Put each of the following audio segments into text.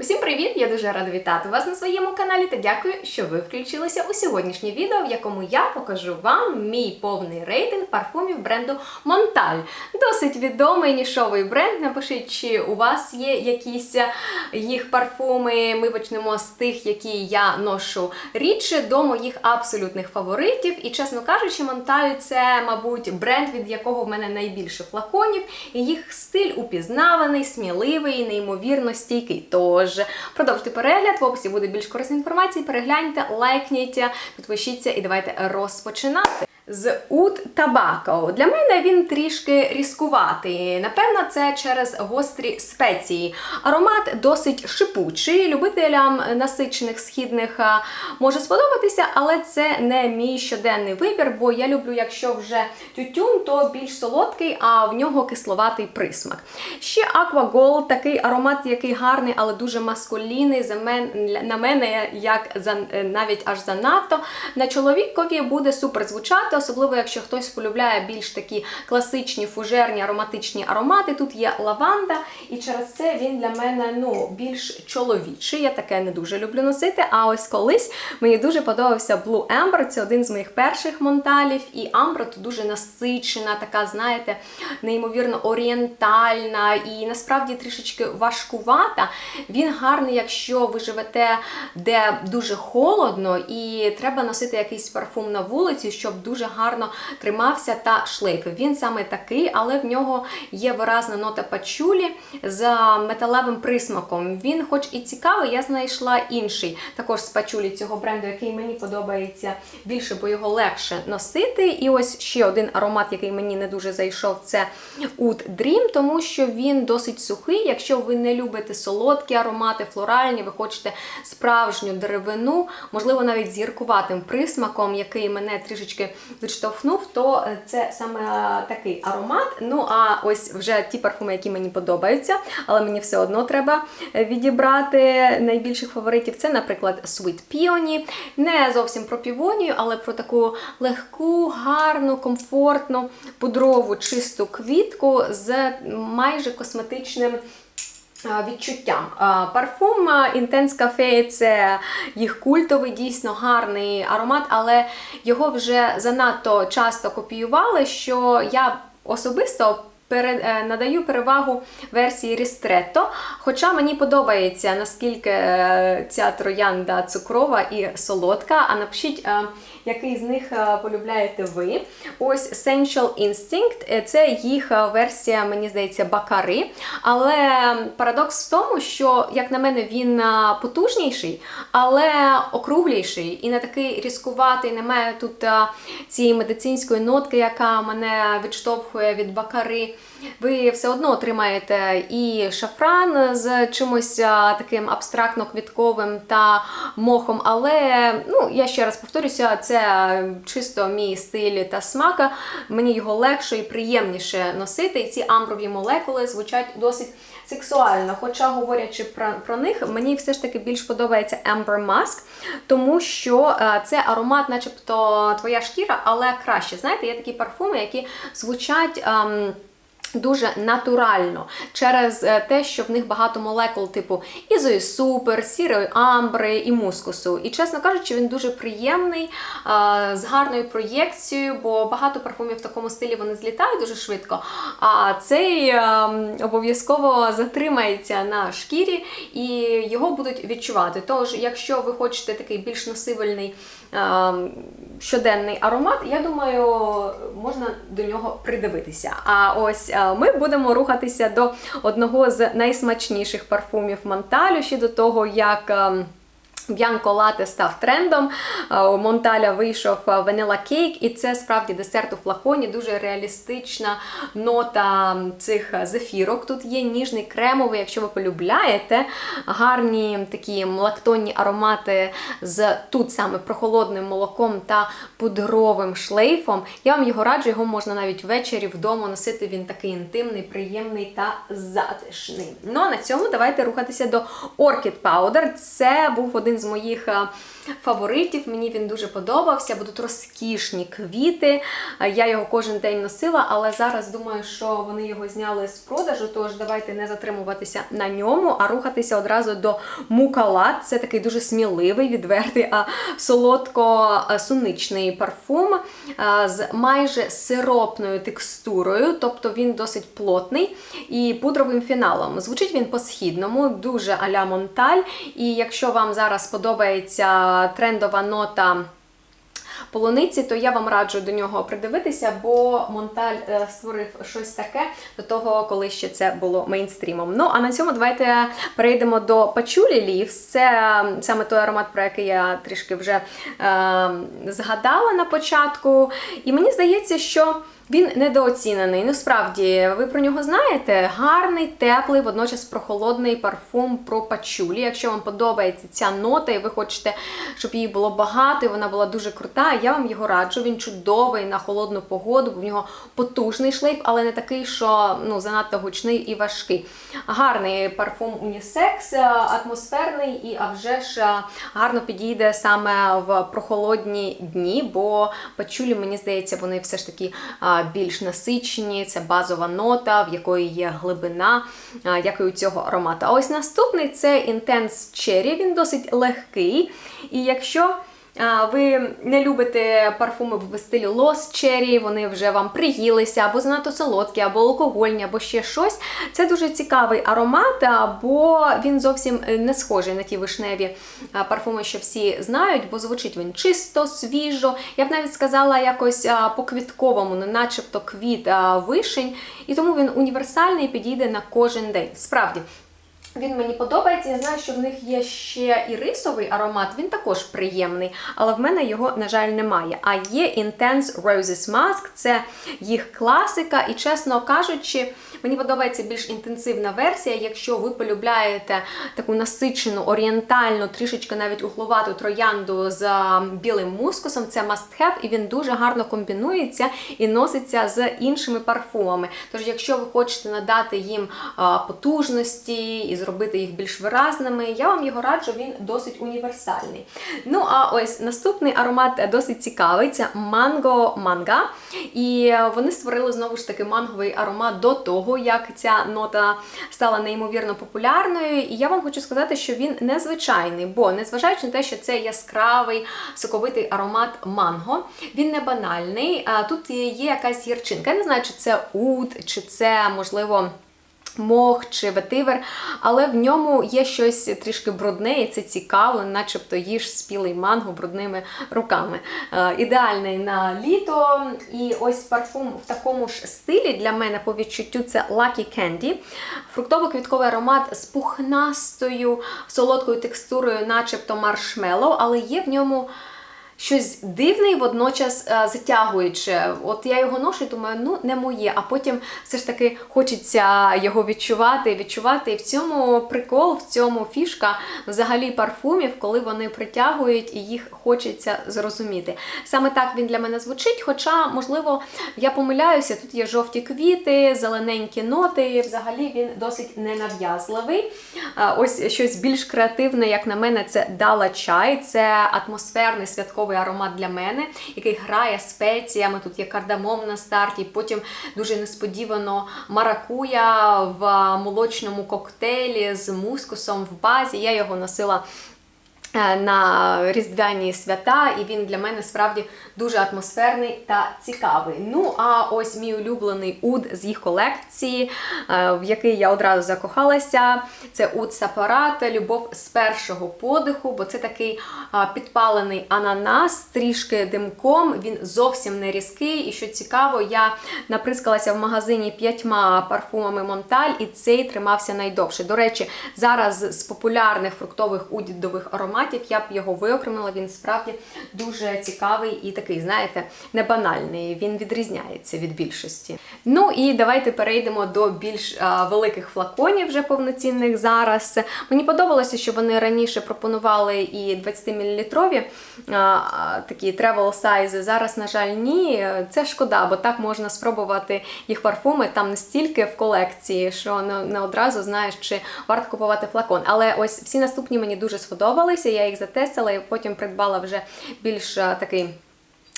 Усім привіт! Я дуже рада вітати вас на своєму каналі та дякую, що ви включилися у сьогоднішнє відео, в якому я покажу вам мій повний рейтинг парфумів бренду Монталь. Досить відомий нішовий бренд. Напишіть, чи у вас є якісь е, їх парфуми. Ми почнемо з тих, які я ношу рідше, до моїх абсолютних фаворитів. І чесно кажучи, Монталь це, мабуть, бренд, від якого в мене найбільше флаконів, і їх стиль упізнаваний, сміливий, неймовірно стійкий. Тож продовжуйте перегляд, в описі буде більш корисної інформації. Перегляньте, лайкніть, підпишіться і давайте розпочинати. З Oud Tobacco. Для мене він трішки різкуватий. Напевно, це через гострі спеції. Аромат досить шипучий. Любителям насичених східних може сподобатися, але це не мій щоденний вибір, бо я люблю, якщо вже тютюн, то більш солодкий, а в нього кисловатий присмак. Ще Aqua Gold, такий аромат, який гарний, але дуже маскулінний. За мен, на мене як за, навіть аж занадто. На чоловікові буде супер звучати особливо якщо хтось полюбляє більш такі класичні фужерні ароматичні аромати. Тут є лаванда, і через це він для мене ну, більш чоловічий. Я таке не дуже люблю носити. А ось колись мені дуже подобався Blue Amber, це один з моїх перших монталів. І амбра тут дуже насичена, така, знаєте, неймовірно орієнтальна і насправді трішечки важкувата. Він гарний, якщо ви живете де дуже холодно, і треба носити якийсь парфум на вулиці, щоб дуже гарно тримався та шлейфив. Він саме такий, але в нього є виразна нота пачулі з металевим присмаком. Він, хоч і цікавий, я знайшла інший також з пачулі цього бренду, який мені подобається більше, бо його легше носити. І ось ще один аромат, який мені не дуже зайшов, це Oud Dream, тому що він досить сухий. Якщо ви не любите солодкі аромати, флоральні, ви хочете справжню деревину, можливо, навіть з гіркуватим присмаком, який мене трішечки відштовхнув, то це саме такий аромат. Ну, а ось вже ті парфуми, які мені подобаються, але мені все одно треба відібрати найбільших фаворитів. Це, наприклад, Sweet Peony. Не зовсім про півонію, але про таку легку, гарну, комфортну, пудрову, чисту квітку з майже косметичним. Відчуттям. Парфум Intense Cafe це їх культовий, дійсно гарний аромат, але його вже занадто часто копіювали, що я особисто надаю перевагу версії Ristretto. Хоча мені подобається, наскільки ця троянда цукрова і солодка. А напишіть, який з них полюбляєте ви. Ось Sensual Instinct це їх версія, мені здається, бакари. Але парадокс в тому, що, як на мене, він потужніший, але округліший і не такий різкуватий, немає тут цієї медицинської нотки, яка мене відштовхує від бакари. Ви все одно отримаєте і шафран з чимось таким абстрактно-квітковим та мохом, але ну, я ще раз повторюся, це чисто мій стиль та смака. Мені його легше і приємніше носити. І ці амброві молекули звучать досить сексуально. Хоча, говорячи про, про них, мені все ж таки більш подобається Amber Mask, тому що це аромат, начебто твоя шкіра, але краще. Знаєте, є такі парфуми, які звучать. Ем, Дуже натурально через те, що в них багато молекул типу ізої супер, сірої амбри і мускусу. І, чесно кажучи, він дуже приємний, з гарною проєкцією, бо багато парфумів в такому стилі вони злітають дуже швидко. А цей обов'язково затримається на шкірі і його будуть відчувати. Тож, якщо ви хочете такий більш носибельний щоденний аромат, я думаю, можна до нього придивитися. А ось ми будемо рухатися до одного з найсмачніших парфумів Манталю ще до того, як. Б'янко лате став трендом. У Монталя вийшов Vanilla Cake, і це справді десерт у флаконі, дуже реалістична нота цих зефірок. Тут є ніжний кремовий, якщо ви полюбляєте, гарні такі лактонні аромати з тут саме прохолодним молоком та пудровим шлейфом. Я вам його раджу, його можна навіть ввечері вдома носити. Він такий інтимний, приємний та затишний. Ну а на цьому давайте рухатися до Orchid Powder. Це був один з моїх е, фаворитів. Мені він дуже подобався. Будуть розкішні квіти. Е, Я його кожен день носила, але зараз думаю, що вони його зняли з продажу. Тож давайте не затримуватися на ньому, а рухатися одразу до мукалат. Це такий дуже сміливий, відвертий, а солодко-суничний парфум е, з майже сиропною текстурою, тобто він досить плотний і пудровим фіналом. Звучить він по-східному, дуже а-ля Монталь. І якщо вам зараз подобається трендова нота. Полуниці, то я вам раджу до нього придивитися, бо Монталь е, створив щось таке до того, коли ще це було мейнстрімом. Ну а на цьому давайте перейдемо до Пачулі Лівс. Це саме той аромат, про який я трішки вже е, згадала на початку. І мені здається, що. Він недооцінений. Ну, справді, ви про нього знаєте. Гарний, теплий, водночас прохолодний парфум про пачулі. Якщо вам подобається ця нота, і ви хочете, щоб її було багато, і вона була дуже крута, я вам його раджу. Він чудовий на холодну погоду, бо в нього потужний шлейф, але не такий, що ну, занадто гучний і важкий. Гарний парфум унісекс, е, атмосферний і а вже ж е, гарно підійде саме в прохолодні дні, бо пачулі, мені здається, вони все ж таки а, більш насичені. Це базова нота, в якої є глибина, а, як і у цього аромату. А ось наступний це Intense Cherry, він досить легкий. І якщо ви не любите парфуми в стилі Lost Cherry, вони вже вам приїлися, або занадто солодкі, або алкогольні, або ще щось. Це дуже цікавий аромат, бо він зовсім е, не схожий на ті вишневі парфуми, що всі знають, бо звучить він чисто, свіжо. Я б навіть сказала якось по-квітковому, не начебто квіт вишень. І тому він універсальний підійде на кожен день. Справді. Він мені подобається. Я знаю, що в них є ще і рисовий аромат, він також приємний, але в мене його, на жаль, немає. А є Intense Roses Mask, це їх класика, і, чесно кажучи, мені подобається більш інтенсивна версія. Якщо ви полюбляєте таку насичену, орієнтальну, трішечки навіть угловату троянду з білим мускусом, це must have, і він дуже гарно комбінується і носиться з іншими парфумами. Тож, якщо ви хочете надати їм потужності і зробити їх більш виразними, я вам його раджу, він досить універсальний. Ну, а ось наступний аромат досить цікавий це манго манга. І вони створили знову ж таки манговий аромат до того, як ця нота стала неймовірно популярною. І я вам хочу сказати, що він незвичайний, бо незважаючи на те, що це яскравий соковитий аромат манго, він не банальний. Тут є якась гірчинка. Я не знаю, чи це уд, чи це можливо. Мох чи ветивер, але в ньому є щось трішки брудне, і це цікаво, начебто їж спілий манго брудними руками. Е, ідеальний на літо. І ось парфум в такому ж стилі для мене по відчуттю це Lucky Candy. Фруктово-квітковий аромат з пухнастою, солодкою текстурою, начебто маршмеллоу, але є в ньому щось дивне і водночас е, затягуюче. От я його ношу думаю, ну не моє. А потім все ж таки хочеться його відчувати, відчувати. І в цьому прикол, в цьому фішка взагалі парфумів, коли вони притягують і їх хочеться зрозуміти. Саме так він для мене звучить. Хоча, можливо, я помиляюся, тут є жовті квіти, зелененькі ноти. Взагалі він досить ненав'язливий. Е, Ось щось більш креативне, як на мене, це дала чай, це атмосферний святковий аромат для мене, який грає спеціями. Тут є кардамом на старті, потім дуже несподівано маракуя в молочному коктейлі з мускусом в базі. Я його носила. Е, На різдвяні свята, і він для мене справді дуже атмосферний та цікавий. Ну, а ось мій улюблений уд з їх колекції, е, в який я одразу закохалася. Це уд Сапарат, любов з першого подиху, бо це такий підпалений ананас, трішки димком. Він зовсім не різкий. І що цікаво, я наприскалася в магазині п'ятьма парфумами Монталь, і цей тримався найдовше. До речі, зараз з популярних фруктових удідових ароматів я б його виокремила. Він справді дуже цікавий і такий, знаєте, не банальний. Він відрізняється від більшості. Ну і давайте перейдемо до більш а, великих флаконів, вже повноцінних зараз. Мені подобалося, що вони раніше пропонували і 20 мл такі travel сайзи. Зараз, на жаль, ні. Це шкода, бо так можна спробувати їх парфуми там настільки в колекції, що не, не одразу знаєш, чи варто купувати флакон. Але ось всі наступні мені дуже сподобалися. Я їх затестила і потім придбала вже більш такий.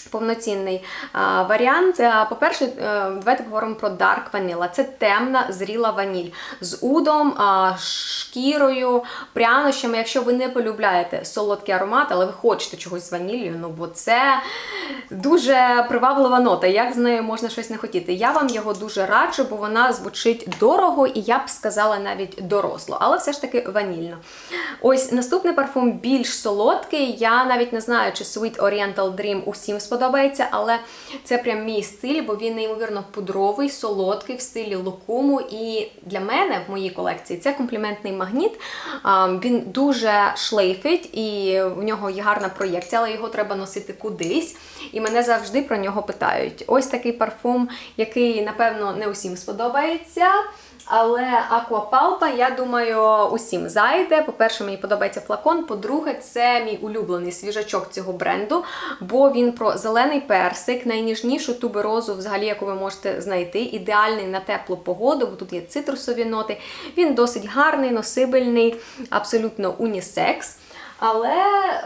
Повноцінний а, варіант. А, По-перше, е, давайте поговоримо про Dark Vanilla. Це темна зріла ваніль з удом, а, шкірою, прянощами. Якщо ви не полюбляєте солодкий аромат, але ви хочете чогось з ваніллю, ну бо це дуже приваблива нота. Як з нею можна щось не хотіти? Я вам його дуже раджу, бо вона звучить дорого і я б сказала навіть доросло, але все ж таки ванільно. Ось наступний парфум більш солодкий. Я навіть не знаю, чи Sweet Oriental Dream усім сподобається, але це прям мій стиль, бо він неймовірно пудровий, солодкий в стилі лукуму. І для мене в моїй колекції це компліментний магніт. Він дуже шлейфить і в нього є гарна проєкція, але його треба носити кудись. І мене завжди про нього питають. Ось такий парфум, який, напевно, не усім сподобається. Але Аквапалпа, я думаю, усім зайде. По-перше, мені подобається флакон. По-друге, це мій улюблений свіжачок цього бренду, бо він про зелений персик, найніжнішу туберозу, взагалі, яку ви можете знайти. Ідеальний на теплу погоду, бо тут є цитрусові ноти. Він досить гарний, носибельний, абсолютно унісекс. Але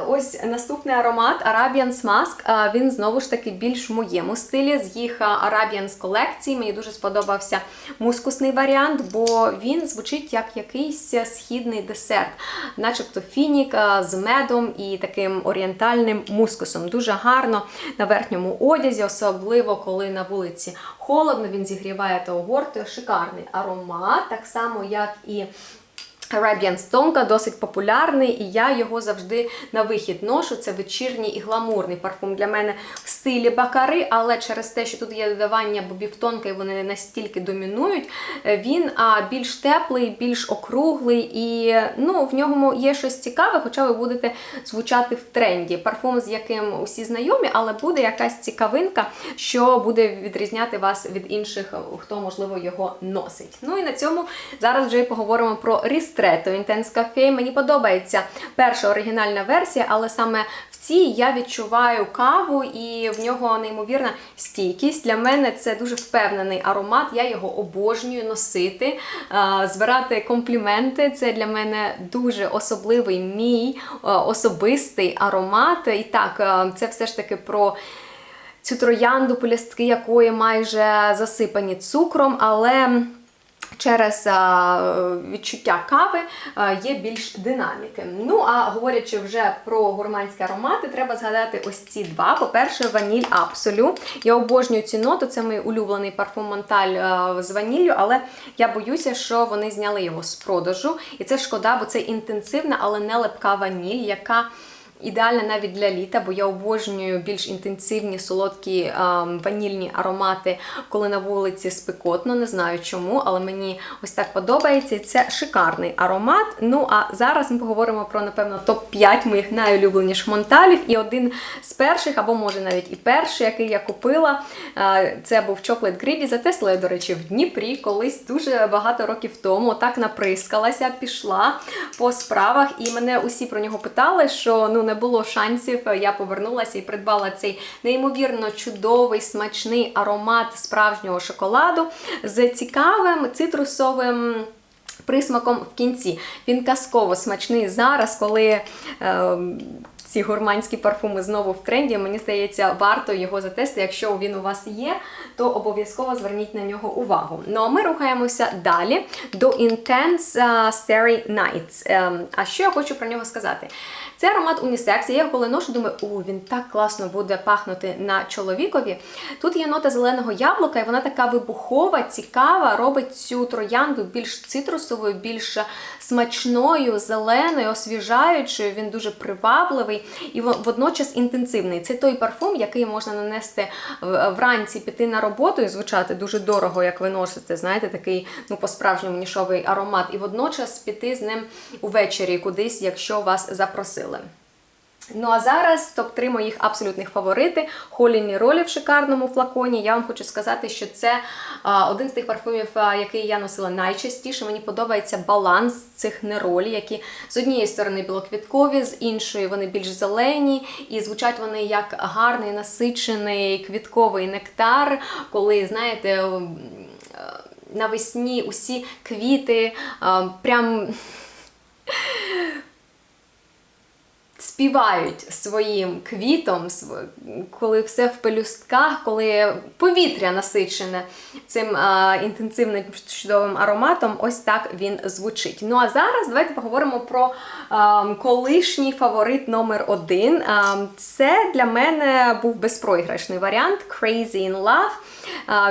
ось наступний аромат Arabian's Mask, він знову ж таки більш в моєму стилі. З їх Arabian's колекції мені дуже сподобався мускусний варіант, бо він звучить як якийсь східний десерт, начебто фінік з медом і таким орієнтальним мускусом. Дуже гарно на верхньому одязі, особливо коли на вулиці холодно, він зігріває та огортує. Шикарний аромат, так само, як і Arabian Stonka досить популярний, і я його завжди на вихід ношу. Це вечірній і гламурний парфум для мене в стилі бакари, але через те, що тут є додавання бобівтонка і вони настільки домінують, е, він а, більш теплий, більш округлий і ну, в ньому є щось цікаве, хоча ви будете звучати в тренді. Парфум, з яким усі знайомі, але буде якась цікавинка, що буде відрізняти вас від інших, хто, можливо, його носить. Ну і на цьому зараз вже і поговоримо про Ristretto Intense Cafe. Мені подобається перша оригінальна версія, але саме в цій я відчуваю каву і в нього неймовірна стійкість. Для мене це дуже впевнений аромат. Я його обожнюю носити, е, збирати компліменти. Це для мене дуже особливий мій е, особистий аромат. І так, е, це все ж таки про. Цю троянду, полістки якої майже засипані цукром, але через відчуття кави є більш динаміки. Ну, а говорячи вже про гурманські аромати, треба згадати ось ці два. По-перше, ваніль Абсолю. Я обожнюю цю ноту, це мій улюблений парфум Монталь з ваніллю, але я боюся, що вони зняли його з продажу. І це шкода, бо це інтенсивна, але не лепка ваніль, яка ідеальна навіть для літа, бо я обожнюю більш інтенсивні солодкі а, ванільні аромати, коли на вулиці спекотно. Не знаю чому, але мені ось так подобається. Це шикарний аромат. Ну а зараз ми поговоримо про, напевно, топ-5 моїх найулюбленіших монталів. І один з перших, або може навіть і перший, який я купила, а, це був Chocolate Greedy. Затесла я, до речі, в Дніпрі колись дуже багато років тому. Так наприскалася, пішла по справах, і мене усі про нього питали, що ну не було шансів. Я повернулася і придбала цей неймовірно чудовий смачний аромат справжнього шоколаду з цікавим цитрусовим. Присмаком в кінці. Він казково смачний зараз, коли е, ці гурманські парфуми знову в тренді. Мені здається, варто його затестити. Якщо він у вас є, то обов'язково зверніть на нього увагу. Ну а ми рухаємося далі до Intense uh, Starry Nights. Ем, а що я хочу про нього сказати? Це аромат унісекс. Я його коли ношу, думаю, у він так класно буде пахнути на чоловікові. Тут є нота зеленого яблука, і вона така вибухова, цікава, робить цю троянду більш цитрусовою, більш смачною, зеленою, освіжаючою. Він дуже привабливий і водночас інтенсивний. Це той парфум, який можна нанести вранці, піти на роботу і звучати дуже дорого, як ви носите. Знаєте, такий ну, по-справжньому нішовий аромат. І водночас піти з ним увечері кудись, якщо вас запросили. Ну а зараз топ-3 моїх абсолютних фаворити. Холіні ролі в шикарному флаконі. Я вам хочу сказати, що це один з тих парфумів, який я носила найчастіше. Мені подобається баланс цих неролі, які з однієї сторони білоквіткові, з іншої вони більш зелені, і звучать вони як гарний насичений квітковий нектар, коли, знаєте, навесні усі квіти прям. Співають своїм квітом, коли все в пелюстках, коли повітря насичене цим а, інтенсивним чудовим ароматом, ось так він звучить. Ну а зараз давайте поговоримо про а, колишній фаворит номер один. А, це для мене був безпроіграшний варіант Crazy in Love.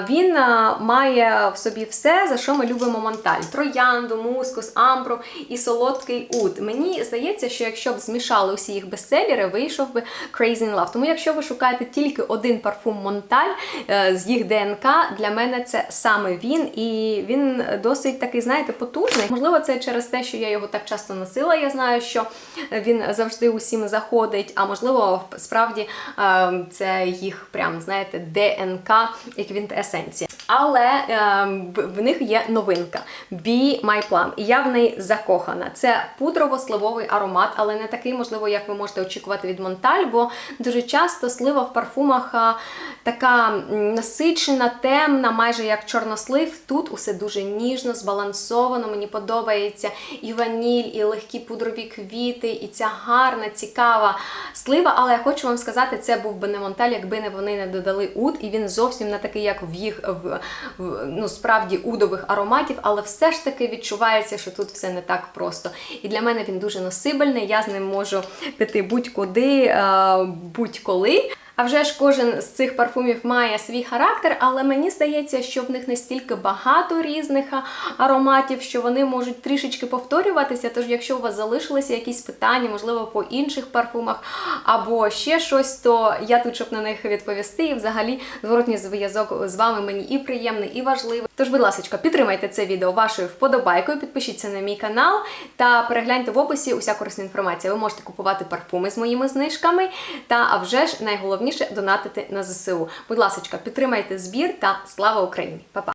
Він має в собі все, за що ми любимо монталь: троянду, мускус, амбру і солодкий уд. Мені здається, що якщо б змішали усі їх бестселери, вийшов би Crazy in Love. Тому якщо ви шукаєте тільки один парфум Монталь е, з їх ДНК, для мене це саме він, і він досить такий, знаєте, потужний. Можливо, це через те, що я його так часто носила. Я знаю, що він завжди усім заходить. А можливо, справді е, це їх прям знаєте ДНК, як він essence Але е, в- них є новинка Be My Plum. І я в неї закохана. Це пудрово-сливовий аромат, але не такий, можливо, як ви можете очікувати від Монталь, бо дуже часто слива в парфумах така насичена, темна, майже як чорнослив. Тут усе дуже ніжно, збалансовано. Мені подобається і ваніль, і легкі пудрові квіти, і ця гарна, цікава слива. Але я хочу вам сказати, це був би не Монталь, якби не вони не додали уд, і він зовсім не такий, як в їх в ну справді удових ароматів, але все ж таки відчувається, що тут все не так просто. І для мене він дуже носибельний. Я з ним можу піти будь-куди, е, будь-коли. А вже ж кожен з цих парфумів має свій характер, але мені здається, що в них настільки багато різних ароматів, що вони можуть трішечки повторюватися. Тож, якщо у вас залишилися якісь питання, можливо, по інших парфумах або ще щось, то я тут, щоб на них відповісти. І взагалі зворотній зв'язок з вами мені і приємний, і важливий. Тож, будь ласка, підтримайте це відео вашою вподобайкою, підпишіться на мій канал та перегляньте в описі уся корисна інформація. Ви можете купувати парфуми з моїми знижками, та а вже ж найголовніше донатити на ЗСУ. Будь ласка, підтримайте збір та слава Україні! Па-па!